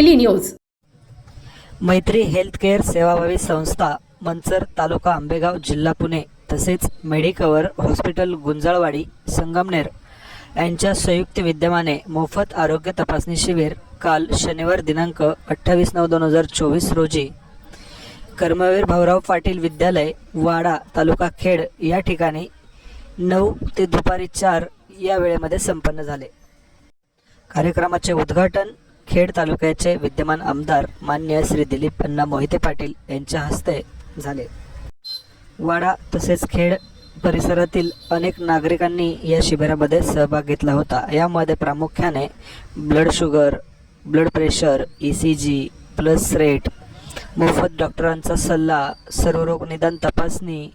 Daily news. मैत्री healthcare सेवाभावी संस्था मंचर तालुका आंबेगाव जिल्हा पुणे तसेच मेडिकवर हॉस्पिटल गुंजाळवाडी संगमनेर यांच्या संयुक्त विद्यमाने मोफत आरोग्य तपासणी शिबिर काल शनिवार दिनांक अठ्ठावीस नऊ दोन हजार चोवीस रोजी. कर्मवीर भाऊराव पाटील विद्यालय वाडा तालुका खेड या ठिकाणी नऊ ते दुपारी चार या वेळेमध्ये संपन्न झाले. कार्यक्रमाचे उद्घाटन खेड तालुक्याचे विद्यमान आमदार मान्य श्री दिलीप अण्णा मोहिते पाटील यांच्या हस्ते झाले. वाडा तसेच खेड परिसरातील अनेक नागरिकांनी या शिबिरामध्ये सहभाग घेतला होता. यामध्ये प्रामुख्याने blood sugar blood pressure E C G plus rate मोफत डॉक्टरांचा सल्ला सर्वरोग निदान तपासणी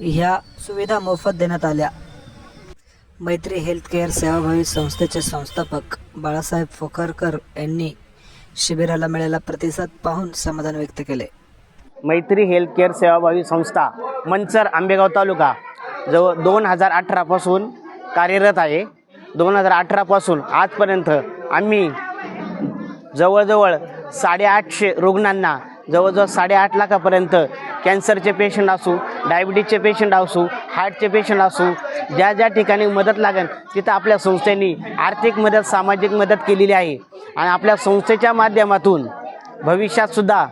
ह्या सुविधा मोफत देण्यात आल्या. मैत्री हेल्थकेअर सेवाभावी संस्थेचे संस्थापक बाळासाहेब फोखरकर यांनी शिबिराला मिळालेला प्रतिसाद पाहून समाधान व्यक्त केले. मैत्री हेल्थकेअर सेवाभावी संस्था मंचर आंबेगाव तालुका जवळ दोन हजार अठरापासून कार्यरत आहे. दोन हजार अठरापासून आजपर्यंत आम्ही जवळजवळ साडेआठशे रुग्णांना जवळजवळ साडेआठ लाखापर्यंत कॅन्सरचे पेशंट असू डायबिटीजचे पेशंट असू हार्टचे पेशंट असू ज्या ज्या ठिकाणी मदत लागेल तिथं आपल्या संस्थेने आर्थिक मदत सामाजिक मदत केलेली आहे. आणि आपल्या संस्थेच्या माध्यमातून भविष्यातसुद्धा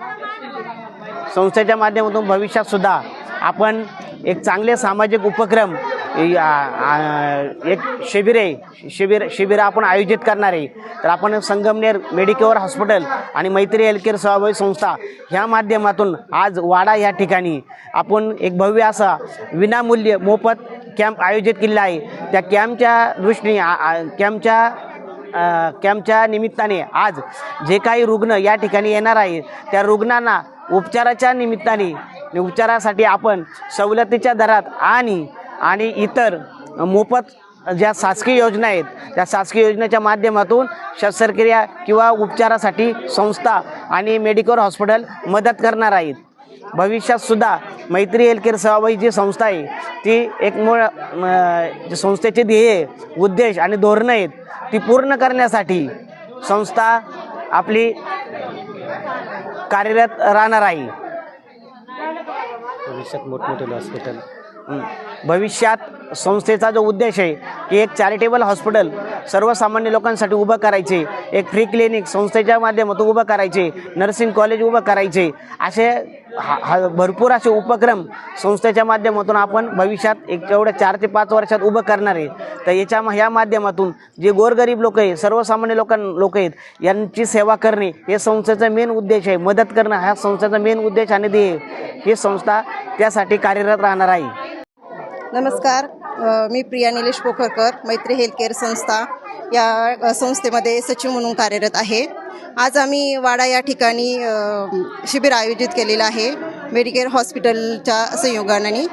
संस्थेच्या माध्यमातून भविष्यातसुद्धा आपण एक चांगले सामाजिक उपक्रम एक शिबिर आहे. शिबिर शिबिर आपण आयोजित करणार आहे. तर आपण संगमनेर मेडिकेअर हॉस्पिटल आणि मैत्री हेल्थकेअर सहभागी संस्था ह्या माध्यमातून आज वाडा या ठिकाणी आपण एक भव्य असा विनामूल्य मोफत कॅम्प आयोजित केलेला आहे. त्या कॅम्पच्या दृष्टीने कॅम्पच्या कॅम्पच्या निमित्ताने आज जे काही रुग्ण या ठिकाणी येणार आहे त्या रुग्णांना उपचाराच्या निमित्ताने उपचारासाठी आपण सवलतीच्या दरात आणि आणि इतर मोफत ज्या शासकीय योजना आहेत त्या शासकीय योजनेच्या माध्यमातून शस्त्रक्रिया किंवा उपचारासाठी संस्था आणि मेडिकल हॉस्पिटल मदत करणार आहेत. भविष्यातसुद्धा मैत्री हेल्थकेअर सेवाभावी जी संस्था आहे ती एक मूळ संस्थेचे ध्येय उद्देश आणि धोरणं आहेत ती पूर्ण करण्यासाठी संस्था आपली कार्यरत राहणार आहे. भविष्यात मोठमोठे हॉस्पिटल. भविष्यात संस्थेचा जो उद्देश आहे की एक चॅरिटेबल हॉस्पिटल सर्वसामान्य लोकांसाठी उभं करायचे एक फ्री क्लिनिक संस्थेच्या माध्यमातून उभं करायचे नर्सिंग कॉलेज उभं करायचे असे हा हा- भरपूर असे उपक्रम संस्थेच्या माध्यमातून आपण भविष्यात एक एवढ्या चार ते पाच वर्षात उभं करणार आहे. तर याच्या ह्या माध्यमातून जे गोरगरीब लोक आहे सर्वसामान्य लोकां लोक आहेत यांची सेवा करणे हे संस्थेचा मेन उद्देश आहे. मदत करणं हा संस्थेचा मेन उद्देश आणि ध्येय. ही संस्था त्यासाठी कार्यरत राहणार आहे. नमस्कार. मी प्रिया निलेश पोखरकर मैत्री हेल्थकेअर संस्था या संस्थेमध्ये सचिव म्हणून कार्यरत आहे. आज आम्ही वाडा या ठिकाणी शिबिर आयोजित केलेलं आहे. मेडिकेअर हॉस्पिटलच्या संयोगाने.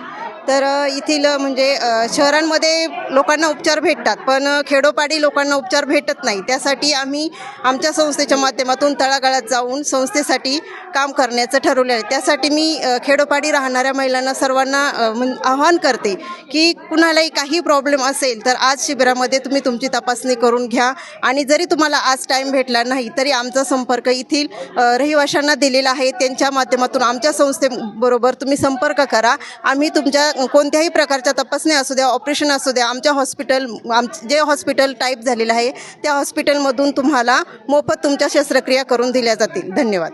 तर येथील म्हणजे शहरांमध्ये लोकांना उपचार भेटतात पण खेडोपाडी लोकांना उपचार भेटत नाही. त्यासाठी आम्ही आमच्या संस्थेच्या माध्यमातून तळागाळात जाऊन संस्थेसाठी काम करण्याचं ठरवलं आहे. त्यासाठी मी खेडोपाडी राहणाऱ्या महिलांना सर्वांना म्हण- आवाहन करते की कुणालाही काही प्रॉब्लेम असेल तर आज शिबिरामध्ये तुम्ही तुमची तपासणी करून घ्या आणि जरी तुम्हाला आज टाईम भेटला नाही तरी आमचा संपर्क येथील रहिवाशांना दिलेला आहे. त्यांच्या माध्यमातून आमच्या संस्थेबरोबर तुम्ही संपर्क करा. आम्ही तुमच्या कोणत्याही प्रकारच्या तपासण्या असू द्या ऑपरेशन असू द्या आमच्या हॉस्पिटल आम जे हॉस्पिटल टाईप झालेलं आहे त्या हॉस्पिटलमधून तुम्हाला मोफत तुमच्या शस्त्रक्रिया करून दिल्या जातील. धन्यवाद.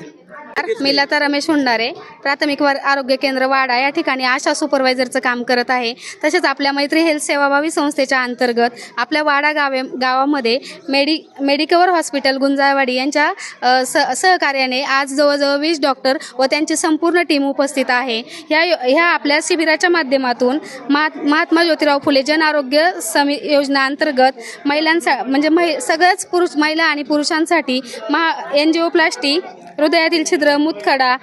मी लता रमेश हुंडारे प्राथमिक वर आरोग्य केंद्र वाडा या ठिकाणी आशा सुपरवायझरचं काम करत आहे. तसेच आपल्या मैत्री हेल्थ सेवाभावी संस्थेच्या अंतर्गत आपल्या वाडा गावे गावामध्ये मेडि मेडिकवर हॉस्पिटल गुंजाळवाडी यांच्या स सहकार्याने आज जवळजवळ वीस डॉक्टर व त्यांची संपूर्ण टीम उपस्थित आहे. ह्या यो- ह्या आपल्या शिबिराच्या माध्यमातून महात महात्मा ज्योतिराव फुले जन आरोग्य समी योजना अंतर्गत महिलांसा म्हणजे महि सगळ्याच पुरुष महिला आणि पुरुषांसाठी महा एनजिओप्लास्टी हृदयातील छिद्र मुतखडा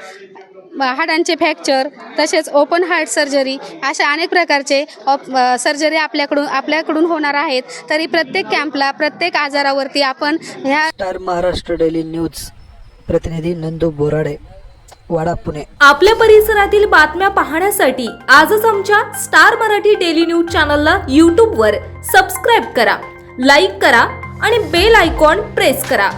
हाडांचे फ्रॅक्चर तसेच ओपन हार्ट सर्जरी अशा अनेक प्रकारचे ऑप सर्जरी आपल्याकडून आपल्याकडून होणार आहेत. तरी प्रत्येक कॅम्पला प्रत्येक आजारावरती आपण ह्या स्टार महाराष्ट्र डेली न्यूज प्रतिनिधी नंदू बोराडे वाडा पुणे. आपल्या परिसरातील बातम्या पाहण्यासाठी आजच आमच्या स्टार मराठी डेली न्यूज चॅनलला यूट्यूबवर सबस्क्राईब करा लाईक करा आणि बेल आयकॉन प्रेस करा.